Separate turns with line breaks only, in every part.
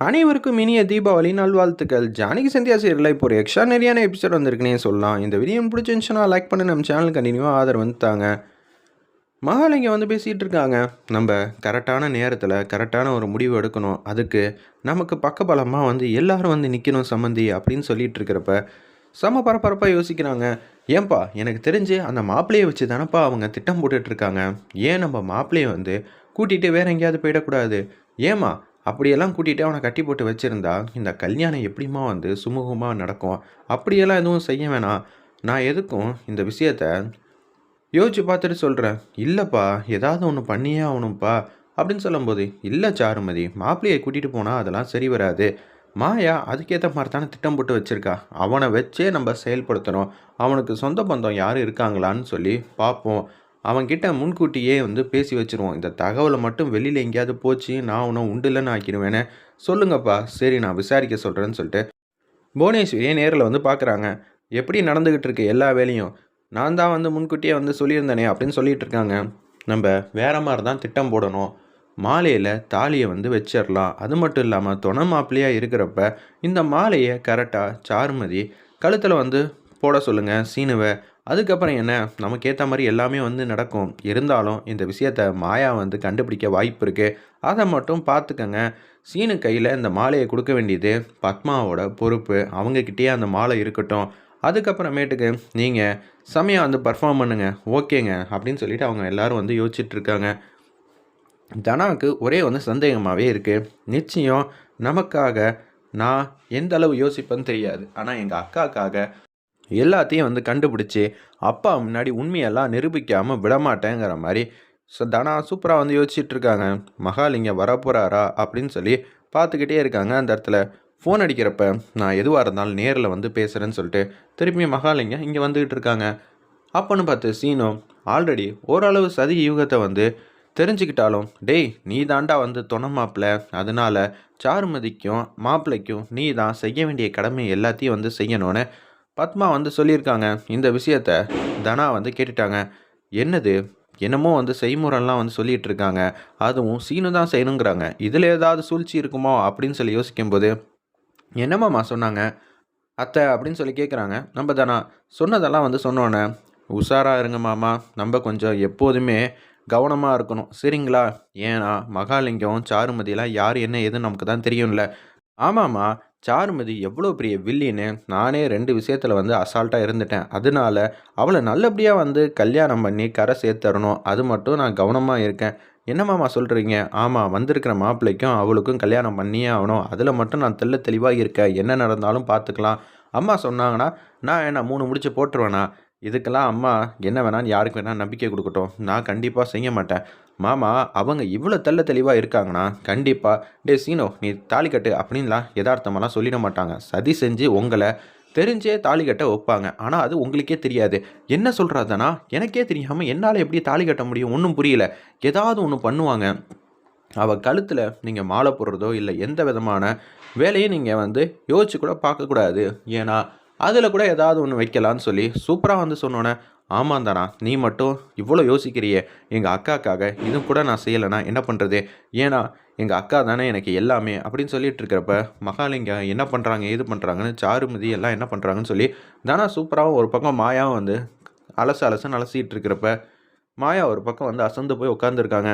அனைவருக்கும் இனிய தீபாவளி நல்வாழ்த்துக்கள். ஜானகி சந்தியா சீரியலில் இப்போ ஒரு எக்ஸ்ட்ரா நிறையான எபிசோட் வந்திருக்குன்னே சொல்லலாம். இந்த வீடியோ பிடிச்சிருந்துச்சுன்னா லைக் பண்ணி நம்ம சேனல் கண்டினியூவாக ஆதரவு வந்துட்டாங்க. மகாலிங்க வந்து பேசிகிட்டு இருக்காங்க. நம்ம கரெக்டான நேரத்தில் கரெக்டான ஒரு முடிவு எடுக்கணும். அதுக்கு நமக்கு பக்கபலமாக வந்து எல்லோரும் வந்து நிற்கணும் சம்மந்தி அப்படின்னு சொல்லிட்டு இருக்கிறப்ப செம பரபரப்பாக யோசிக்கிறாங்க. ஏன்பா எனக்கு தெரிஞ்சு அந்த மாப்பிள்ளையை வச்சு தானப்பா அவங்க திட்டம் போட்டுட்ருக்காங்க ஏன் நம்ம மாப்பிள்ளையை வந்து கூட்டிகிட்டு வேறு எங்கேயாவது போயிடக்கூடாது? ஏமா அப்படியெல்லாம் கூட்டிகிட்டு அவனை கட்டி போட்டு வச்சுருந்தா இந்த கல்யாணம் எப்படிம்மா வந்து சுமூகமாக நடக்கும்? அப்படியெல்லாம் எதுவும் செய்ய வேணாம். நான் எதுக்கும் இந்த விஷயத்த யோசிச்சு பார்த்துட்டு சொல்கிறேன் இல்லைப்பா ஏதாவது ஒன்று பண்ணியே ஆகணும்ப்பா அப்படின்னு சொல்லும்போது இல்லை சாருமதி மாப்பிள்ளையை கூட்டிகிட்டு போனால் அதெல்லாம் சரி வராது. மாயா அதுக்கேற்ற மாதிரி தானே திட்டம் போட்டு வச்சுருக்கா. அவனை வச்சே நம்ம செயல்படுத்தணும். அவனுக்கு சொந்த பந்தம் யாரும் இருக்காங்களான்னு சொல்லி பார்ப்போம். அவன்கிட்ட முன்கூட்டியே வந்து பேசி வச்சுருவோம். இந்த தகவலை மட்டும் வெளியில் எங்கேயாவது போச்சு நான் உன்னை உண்டுலன்னு ஆக்கிடுவேனே. சொல்லுங்கப்பா. சரி நான் விசாரிக்க சொல்கிறேன்னு சொல்லிட்டு புவனேஸ்வரியே நேரில் வந்து பார்க்குறாங்க எப்படி நடந்துக்கிட்டு இருக்கு எல்லா வேலையும்? நான் தான் வந்து முன்கூட்டியே வந்து சொல்லியிருந்தேனே அப்படின்னு சொல்லிகிட்டு இருக்காங்க. நம்ம வேற மாதிரி தான் திட்டம் போடணும். மாலையில் தாலியை வந்து வச்சிடலாம். அது மட்டும் இல்லாமல் துணை மாப்பிள்ளையாக இருக்கிறப்ப இந்த மாலையை கரெக்டாக சாருமதி கழுத்தில் வந்து போட சொல்லுங்கள் சீனுவை. அதுக்கப்புறம் என்ன? நமக்கு ஏற்ற மாதிரி எல்லாமே வந்து நடக்கும். இருந்தாலும் இந்த விஷயத்த மாயா வந்து கண்டுபிடிக்க வாய்ப்பு இருக்குது அதை மட்டும் பார்த்துக்கங்க. சீனு கையில் இந்த மாலையை கொடுக்க வேண்டியது பத்மாவோட பொறுப்பு. அவங்கக்கிட்டேயே அந்த மாலை இருக்கட்டும். அதுக்கப்புறமேட்டுக்கு நீங்கள் செமையாக வந்து பர்ஃபார்ம் பண்ணுங்க. ஓகேங்க. அப்படின்னு சொல்லிட்டு அவங்க எல்லோரும் வந்து யோசிச்சுட்ருக்காங்க. தனாவுக்கு ஒரே வந்து சந்தேகமாகவே இருக்குது நிச்சயம் நமக்காக நான் எந்த அளவு யோசிப்பேன்னு தெரியாது. ஆனால் எங்கள் அக்காக்காக எல்லாத்தையும் வந்து கண்டுபிடிச்சி அப்பா முன்னாடி உண்மையெல்லாம் நிரூபிக்காமல் விடமாட்டேங்கிற மாதிரி ஸோ தனா சூப்பராக வந்து யோசிச்சுட்ருக்காங்க. மகாலிங்கம் வரப்போகிறாரா அப்படின்னு சொல்லி பார்த்துக்கிட்டே இருக்காங்க. அந்த இடத்துல ஃபோன் அடிக்கிறப்ப நான் எதுவாக இருந்தாலும் நேரில் வந்து பேசுகிறேன்னு சொல்லிட்டு திருப்பி மகாலிங்கம் இங்கே வந்துக்கிட்டு இருக்காங்க அப்போன்னு பார்த்து சீனோ ஆல்ரெடி ஓரளவு சதி யூகத்தை வந்து தெரிஞ்சுக்கிட்டாலும் டேய் நீ தாண்டா வந்து துணை மாப்பிள்ள அதனால சாருமதிக்கும் மாப்பிள்ளைக்கும் நீ தான் செய்ய வேண்டிய கடமை எல்லாத்தையும் வந்து செய்யணும்னு பத்மா வந்து சொல்லியிருக்காங்க இந்த விஷயத்த தனா வந்து கேட்டுட்டாங்க. என்னது? என்னமோ வந்து செய்முறைலாம் வந்து சொல்லிகிட்டு இருக்காங்க அதுவும் சீனு தான் செய்யணுங்கிறாங்க. இதில் ஏதாவது சூழ்ச்சி இருக்குமோ அப்படின்னு சொல்லி யோசிக்கும்போது என்னம்மாம்மா சொன்னாங்க? அத்தை அப்படின்னு சொல்லி கேட்குறாங்க. நம்ம தானா சொன்னதெல்லாம் வந்து சொன்னோன்னே உஷாராக இருங்க மாமா. நம்ம கொஞ்சம் எப்போதுமே கவனமாக இருக்கணும். சரிங்களா? ஏன்னா மகாலிங்கம் சாருமதியெலாம் யார் என்ன ஏதுன்னு நமக்கு தான் தெரியும்ல. ஆமாம்மா. சாருமதி எவ்வளோ பெரிய வில்லின்னு நானே ரெண்டு விஷயத்தில் வந்து அசால்ட்டாக இருந்துட்டேன். அதனால அவளை நல்லபடியாக வந்து கல்யாணம் பண்ணி கரை சேர்த்தரணும். அது மட்டும் நான் கவனமாக இருக்கேன். என்னம்மாம்மா சொல்கிறீங்க ஆமாம் வந்திருக்கிற மாப்பிள்ளைக்கும் அவளுக்கும் கல்யாணம் பண்ணியே ஆகணும். அதில் மட்டும் நான் தெல்ல தெளிவாக இருக்கேன். என்ன நடந்தாலும் பார்த்துக்கலாம். அம்மா சொன்னாங்கன்னா நான் என்ன மூணு முடிச்சு போட்டுருவேண்ணா இதுக்கெல்லாம் அம்மா என்ன வேணான்னு யாருக்கு வேணால் நம்பிக்கை கொடுக்கட்டும். நான் கண்டிப்பாக செய்ய மாட்டேன். மாமா அவங்க இவ்வளோ தெல்ல தெளிவாக இருக்காங்கன்னா கண்டிப்பாக டே சீனோ நீ தாலி கட்டு அப்படின்லாம் யதார்த்தமெல்லாம் சொல்லிட மாட்டாங்க. சதி செஞ்சு உங்களை தெரிஞ்சே தாலி கட்ட வைப்பாங்க. ஆனால் அது உங்களுக்கே தெரியாது. என்ன சொல்கிறாதானா எனக்கே தெரியாமல் என்னால் எப்படி தாலி கட்ட முடியும்? ஒன்றும் புரியல. ஏதாவது ஒன்று பண்ணுவாங்க. அவள் கழுத்தில் நீங்கள் மாலை போடுறதோ இல்லை எந்த விதமான வேலையும் நீங்கள் வந்து யோசிச்சு கூட பார்க்கக்கூடாது. ஏன்னா அதில் கூட ஏதாவது ஒன்று வைக்கலான்னு சொல்லி சூப்பராக வந்து சொன்னோன்னே ஆமாம் தானா நீ மட்டும் இவ்வளோ யோசிக்கிறியே எங்கள் அக்காக்காக இதுவும் கூட நான் செய்யலைன்னா என்ன பண்ணுறது ஏன்னா எங்கள் அக்கா தானே எனக்கு எல்லாமே அப்படின்னு சொல்லிட்டு இருக்கிறப்ப மகாலிங்கம் என்ன பண்ணுறாங்க ஏது பண்ணுறாங்கன்னு சாருமதி எல்லாம் என்ன பண்ணுறாங்கன்னு சொல்லி தானா சூப்பராகவும் ஒரு பக்கம் மாயாவும் வந்து அலசு அலசுன்னு அலசிட்டு இருக்கிறப்ப மாயா ஒரு பக்கம் வந்து அசந்து போய் உட்காந்துருக்காங்க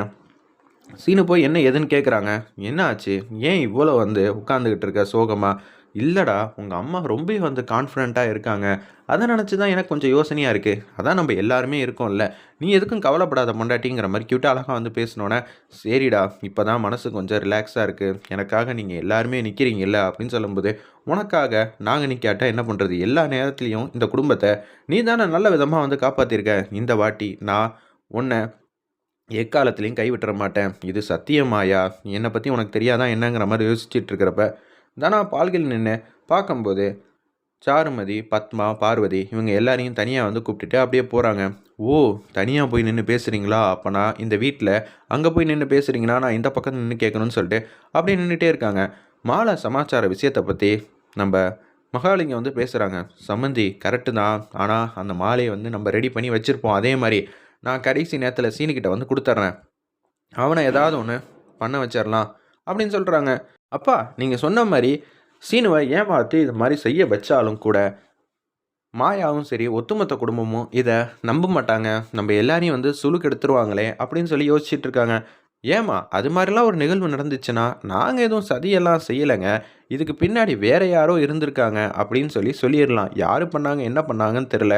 சீனு போய் என்ன எதுன்னு கேட்குறாங்க என்ன ஆச்சு? ஏன் இவ்வளோ வந்து உட்காந்துக்கிட்டு இருக்க சோகமாக இல்லைடா உங்கள் அம்மா ரொம்ப வந்து கான்ஃபிடண்ட்டாக இருக்காங்க. அதை நினச்சி தான் எனக்கு கொஞ்சம் யோசனையாக இருக்குது அதான் நம்ம எல்லாருமே இருக்கோம்ல. நீ எதுக்கும் கவலைப்படாத பொண்டாட்டிங்கிற மாதிரி க்யூட்டாக அழகாக வந்து பேசினோன்னே சரிடா இப்போ தான் மனசு கொஞ்சம் ரிலாக்ஸாக இருக்குது எனக்காக நீங்கள் எல்லாருமே நிற்கிறீங்கல்ல அப்படின்னு சொல்லும்போது உனக்காக நாங்கள் நிற்காட்டா என்ன பண்ணுறது எல்லா நேரத்துலையும் இந்த குடும்பத்தை நீ தானே நல்ல விதமாக வந்து காப்பாற்றிருக்க இந்த வாட்டி நான் உன்னை எக்காலத்துலேயும் கைவிட்டுற மாட்டேன். இது சத்தியமாயா? என்னை பற்றி உனக்கு தெரியாதான் என்னங்கிற மாதிரி யோசிச்சுட்டு இருக்கிறப்ப தனா பால்கில் நின்று பார்க்கும்போது சாருமதி பத்மா பார்வதி இவங்க எல்லாரையும் தனியாக வந்து கூப்பிட்டுட்டு அப்படியே போகிறாங்க ஓ தனியாக போய் நின்று பேசுகிறீங்களா அப்போனா இந்த வீட்டில் அங்கே போய் நின்று பேசுகிறீங்கன்னா நான் இந்த பக்கம் நின்று கேட்கணும்னு சொல்லிட்டு அப்படியே நின்றுட்டே இருக்காங்க. மாலை சமாச்சார விஷயத்தை பற்றி நம்ம மகாலிங்கம் வந்து பேசுகிறாங்க சம்மந்தி கரெக்டு தான். ஆனால் அந்த மாலையை வந்து நம்ம ரெடி பண்ணி வச்சுருப்போம். அதே மாதிரி நான் கடைசி நேரத்தில் சீனிக்கிட்ட வந்து கொடுத்துட்றேன் அவனை ஏதாவது ஒன்று பண்ண வச்சிடலாம் அப்படின்னு சொல்கிறாங்க அப்பா நீங்கள் சொன்ன மாதிரி சீனுவை ஏமாற்றி இது மாதிரி செய்ய வச்சாலும் கூட மாயாவும் சரி ஒட்டுமொத்த குடும்பமும் இதை நம்ப மாட்டாங்க. நம்ம எல்லாரையும் வந்து சுலுக்கு எடுத்துருவாங்களே அப்படின்னு சொல்லி யோசிச்சுட்டு இருக்காங்க. ஏமா அது மாதிரிலாம் ஒரு நிகழ்வு நடந்துச்சுன்னா நாங்கள் எதுவும் சதியெல்லாம் செய்யலைங்க. இதுக்கு பின்னாடி வேற யாரோ இருந்திருக்காங்க அப்படின்னு சொல்லி சொல்லிடலாம். யார் பண்ணாங்க என்ன பண்ணாங்கன்னு தெரில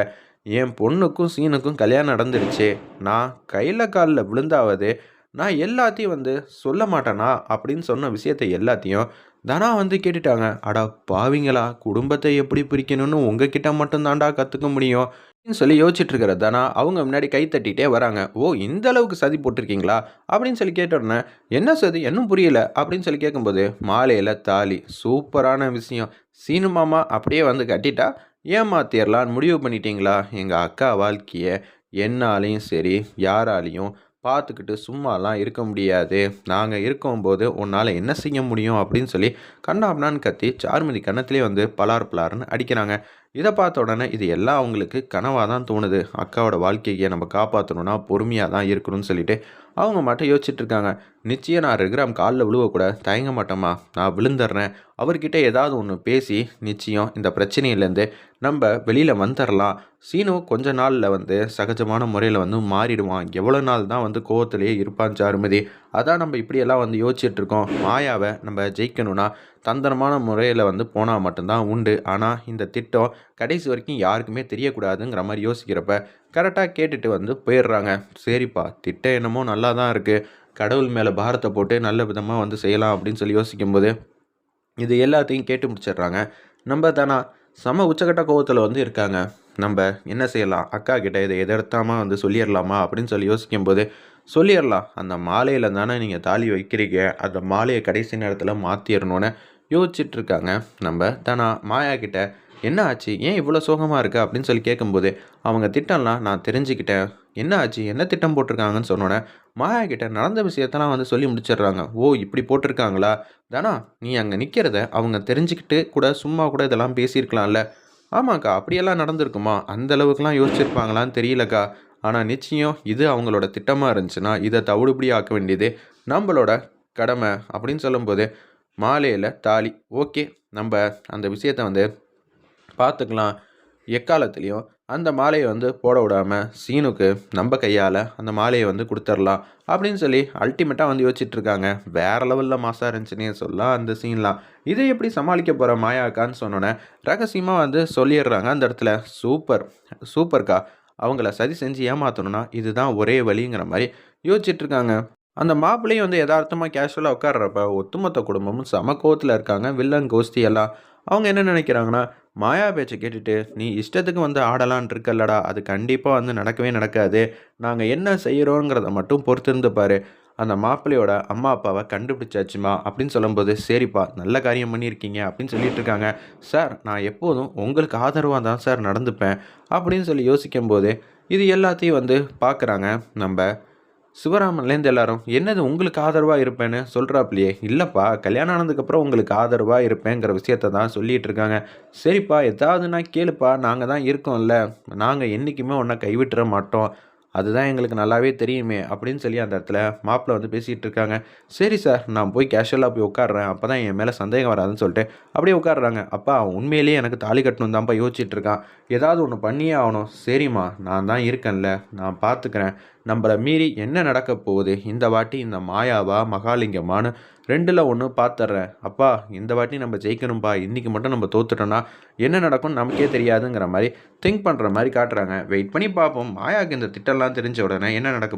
என் பொண்ணுக்கும் சீனுக்கும் கல்யாணம் நடந்துருச்சு. நான் கையில் காலில் விழுந்தாவது நான் எல்லாத்தையும் வந்து சொல்ல மாட்டேனா? அப்படின்னு சொன்ன விஷயத்தை எல்லாத்தையும் தனா வந்து கேட்டுட்டாங்க. அடா பாவிங்களா குடும்பத்தை எப்படி பிரிக்கணும்னு உங்ககிட்ட மட்டும்தான்டா கற்றுக்க முடியும் அப்படின்னு சொல்லி யோசிச்சுட்டு இருக்கிற தனா அவங்க முன்னாடி கை தட்டிகிட்டே வராங்க. ஓ இந்த அளவுக்கு சதி போட்டிருக்கீங்களா? அப்படின்னு சொல்லி கேட்டோடனே என்ன சதி? இன்னும் புரியல. அப்படின்னு சொல்லி கேட்கும்போது மாலையில் தாலி. சூப்பரான விஷயம். சீனு மாமா அப்படியே வந்து கட்டிட்டா ஏமாத்திரலான்னு முடிவு பண்ணிட்டீங்களா? எங்கள் அக்கா வாழ்க்கையை என்னாலையும் சரி யாராலையும் பார்த்துக்கிட்டு சும்மாலாம் இருக்க முடியாது. நாங்கள் இருக்கும்போது உன்னால் என்ன செய்ய முடியும் அப்படின்னு சொல்லி கண்ணாப்னான்னு கத்தி சார்மதி கன்னத்திலே வந்து பலார் பலார்னு அடிக்கிறாங்க. இதை பார்த்த உடனே இது எல்லாம் அவங்களுக்கு கனவாக தான் தோணுது. அக்காவோட வாழ்க்கையை நம்ம காப்பாற்றணும்னா பொறுமையாக தான் இருக்கணும்னு சொல்லிட்டு அவங்க மட்டும் யோசிச்சுட்டு இருக்காங்க. நிச்சயம் நான் ரெகுராம் காலில் விழுவக்கூட தயங்க மாட்டோமா நான் விழுந்துடுறேன். அவர்கிட்ட ஏதாவது ஒன்று பேசி நிச்சயம் இந்த பிரச்சனையிலேருந்து நம்ம வெளியில் வந்துடலாம் சீனு கொஞ்ச நாளில் வந்து சகஜமான முறையில் வந்து மாறிடுவான். எவ்வளோ நாள் தான் வந்து கோவத்திலேயே இருப்பான் சாருமதி. அதான் நம்ம இப்படியெல்லாம் வந்து யோசிச்சுட்டு இருக்கோம் மாயாவை நம்ம ஜெயிக்கணும்னா தந்திரமான முறையில் வந்து போனால் மட்டும்தான் உண்டு. ஆனால் இந்த திட்டம் கடைசி வரைக்கும் யாருக்குமே தெரியக்கூடாதுங்கிற மாதிரி யோசிக்கிறப்ப கரெக்டாக கேட்டுட்டு வந்து போயிடுறாங்க. சரிப்பா திட்டம் என்னமோ நல்லா தான் இருக்குது கடவுள் மேலே பாரத்தை போட்டு நல்ல விதமாக வந்து செய்யலாம் அப்படின்னு சொல்லி யோசிக்கும்போது இது எல்லாத்தையும் கேட்டு முடிச்சிடுறாங்க. நம்ம தானா செம உச்சக்கட்ட கோவத்தில் வந்து இருக்காங்க. நம்ம என்ன செய்யலாம்? அக்கா கிட்டே இதை எதிர்த்தாமல் வந்து சொல்லிடலாமா அப்படின்னு சொல்லி யோசிக்கும்போது சொல்லிடலாம். அந்த மாலையில் தானே நீங்கள் தாலி வைக்கிறீங்க. அந்த மாலையை கடைசி நேரத்தில் மாற்றிடணுன்னு யோசிச்சுட்டு இருக்காங்க நம்ம தானா மாயா கிட்ட என்ன ஆச்சு? ஏன் இவ்வளோ சோகமாக இருக்குது அப்படின்னு சொல்லி கேட்கும்போது அவங்க திட்டம்லாம் நான் தெரிஞ்சுக்கிட்டேன். என்ன ஆச்சு? என்ன திட்டம் போட்டிருக்காங்கன்னு சொன்னோன்னே மாயா கிட்ட நடந்த விஷயத்தெல்லாம் வந்து சொல்லி முடிச்சிடுறாங்க. ஓ இப்படி போட்டிருக்காங்களா? தானா நீ அங்கே நிற்கிறத அவங்க தெரிஞ்சுக்கிட்டு கூட சும்மா கூட இதெல்லாம் பேசியிருக்கலாம்ல. ஆமாக்கா அப்படியெல்லாம் நடந்திருக்குமா? அந்த அளவுக்குலாம் யோசிச்சிருப்பாங்களான்னு தெரியலக்கா. ஆனால் நிச்சயம் இது அவங்களோட திட்டமாக இருந்துச்சுன்னா இதை தவிடுபடி ஆக்க வேண்டியது நம்மளோட கடமை அப்படின்னு சொல்லும்போது மாலையில் தாலி. ஓகே நம்ம அந்த விஷயத்தை வந்து பார்த்துக்கலாம். எக்காலத்துலேயும் அந்த மாலையை வந்து போட விடாமல் சீனுக்கு நம்ம கையால் அந்த மாலையை வந்து கொடுத்துர்லாம் அப்படின்னு சொல்லி அல்டிமேட்டாக வந்து யோசிச்சுட்ருக்காங்க வேறு லெவலில் மாசாக இருந்துச்சுன்னே சொல்லலாம் அந்த சீன்லாம் இதை எப்படி சமாளிக்க போகிற மாயாக்கான்னு சொன்னோன்னே ரகசியமாக வந்து சொல்லிடுறாங்க அந்த இடத்துல. சூப்பர் சூப்பர்க்கா. அவங்கள சரி செஞ்சு ஏமாற்றணும்னா இதுதான் ஒரே வழிங்கிற மாதிரி யோசிச்சுட்டு இருக்காங்க அந்த மாப்பிள்ளையும் வந்து யதார்த்தமாக கேஷுவலாக உட்காடுறப்ப ஒட்டுமொத்த குடும்பமும் சம கோவத்தில் இருக்காங்க. வில்லன் கோஸ்தி எல்லாம். அவங்க என்ன நினைக்கிறாங்கன்னா மாயா பேச்சை கேட்டுட்டு நீ இஷ்டத்துக்கு வந்து ஆடலான் இருக்கல்லடா. அது கண்டிப்பாக வந்து நடக்கவே நடக்காது. நாங்கள் என்ன செய்கிறோங்கிறத மட்டும் பொறுத்திருந்து பாரு. அந்த மாப்பிள்ளையோட அம்மா அப்பாவை கண்டுபிடிச்சாச்சுமா? அப்படின்னு சொல்லும்போது சரிப்பா நல்ல காரியம் பண்ணியிருக்கீங்க அப்படின்னு சொல்லிட்டு இருக்காங்க. சார் நான் எப்போதும் உங்களுக்கு ஆதரவாக தான் சார் நடந்துப்பேன் அப்படின்னு சொல்லி யோசிக்கும் போது இது எல்லாத்தையும் வந்து பார்க்குறாங்க நம்ம சிவராமன்லேருந்து எல்லாரும் என்னது உங்களுக்கு ஆதரவாக இருப்பேன்னு சொல்கிறாப்லையே இல்லைப்பா கல்யாணம் ஆனதுக்கப்புறம் உங்களுக்கு ஆதரவாக இருப்பேங்கிற விஷயத்த தான் சொல்லிகிட்டு இருக்காங்க. சரிப்பா ஏதாவதுனா கேளுப்பா நாங்கள் தான் இருக்கோம்ல. நாங்கள் என்றைக்குமே ஒன்றை கைவிட்டுற மாட்டோம். அதுதான் எங்களுக்கு நல்லாவே தெரியுமே அப்படின்னு சொல்லி அந்த இடத்துல மாப்பிள்ளை வந்து பேசிகிட்டு இருக்காங்க. சரி சார் நான் போய் கேஷுவலாக போய் உட்காடுறேன் அப்போ தான் என் மேலே சந்தேகம் வராதுன்னு சொல்லிட்டு அப்படியே உட்காடுறாங்க அப்பா உண்மையிலேயே எனக்கு தாலி கட்டணும் தான்ப்பா யோசிச்சுட்டு இருக்கான். ஏதாவது ஒன்று பண்ணியே ஆகணும். சரிம்மா நான் தான் இருக்கேன்ல. நான் பார்த்துக்கிறேன் நம்மளை மீறி என்ன நடக்க போகுது? இந்த வாட்டி இந்த மாயாவா மகாலிங்கமானு ரெண்டில் ஒன்று பார்த்துட்றேன் அப்பா இந்த வாட்டி நம்ம ஜெயிக்கணும்ப்பா இன்றைக்கி மட்டும் நம்ம தோத்துட்டோன்னா என்ன நடக்கும்னு நமக்கே தெரியாதுங்கிற மாதிரி திங்க் பண்ணுற மாதிரி காட்டுறாங்க. வெயிட் பண்ணி பார்ப்போம் மாயாவுக்கு இந்த திட்டம்லாம் தெரிஞ்ச உடனே என்ன நடக்க